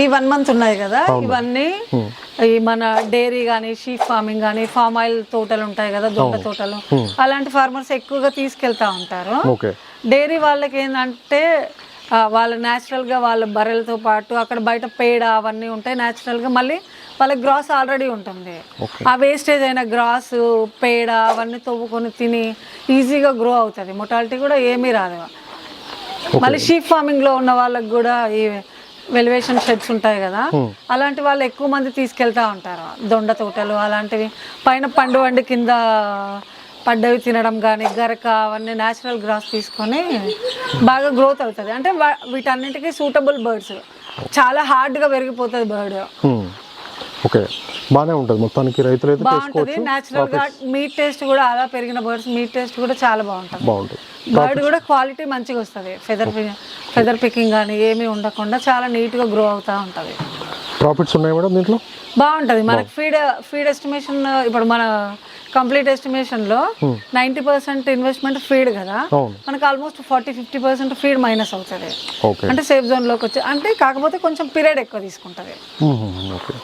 ఈ one month ఉన్నాయి కదా ఇవన్నీ ఈ మన డైరీ కానీ షీప్ ఫార్మింగ్ కానీ ఫామ్ ఆయిల్ తోటలు ఉంటాయి కదా దొండ తోటలు. అలాంటి ఫార్మర్స్ ఎక్కువగా తీసుకెళ్తా ఉంటారు. డైరీ వాళ్ళకి ఏంటంటే వాళ్ళ న్యాచురల్గా వాళ్ళ బర్రెలతో పాటు అక్కడ బయట పేడ అవన్నీ ఉంటాయి న్యాచురల్గా మళ్ళీ వాళ్ళకి గ్రాస్ ఆల్రెడీ ఉంటుంది. ఆ వేస్టేజ్ అయిన గ్రాస్ పేడ అవన్నీ తవ్వుకొని తిని ఈజీగా గ్రో అవుతుంది. మొటాలిటీ కూడా ఏమీ రాదు. మళ్ళీ షీప్ ఫార్మింగ్లో ఉన్న వాళ్ళకి కూడా ఈ వెలివేషన్ షెడ్స్ ఉంటాయి కదా అలాంటి వాళ్ళు ఎక్కువ మంది తీసుకెళ్తా ఉంటారు. దొండ తోటలు అలాంటివి. పైన పండు వండి కింద పడ్డవి తినడం కానీ గరక అవన్నీ న్యాచురల్ గ్రాస్ తీసుకొని బాగా గ్రోత్ అవుతుంది. అంటే వీటన్నిటికీ సూటబుల్ బర్డ్స్ చాలా హార్డ్గా పెరిగిపోతుంది బర్డ్. ఓకే. బాగానే ఉంటుంది. మొత్తానికి రైతులు అయితే బాగుంటుంది. న్యాచురల్గా మీట్ టేస్ట్ కూడా అలా పెరిగిన బర్డ్స్ మీట్ టేస్ట్ కూడా చాలా బాగుంటుంది. బాగుంటుంది. బర్డ్ కూడా క్వాలిటీ మంచిగా వస్తుంది. ఫెదర్ ఫెదర్ పికింగ్ కానీ ఏమీ ఉండకుండా చాలా నీట్గా గ్రో అవుతూ ఉంటుంది. ప్రాఫిట్స్ ఉన్నాయి మేడం దీంట్లో? బాగుంటుంది. మనకి ఫీడ్ ఫీడ్ ఎస్టిమేషన్ ఇప్పుడు మన కంప్లీట్ ఎస్టిమేషన్లో నైంటీ పర్సెంట్ ఇన్వెస్ట్మెంట్ ఫీడ్ కదా. మనకు almost forty fifty percent feed minus అవుతుంది. ఓకే అంటే సేఫ్ జోన్లోకి వచ్చి అంటే కాకపోతే కొంచెం పీరియడ్ ఎక్కువ తీసుకుంటుంది. హ్మ్, హ్మ్, ఓకే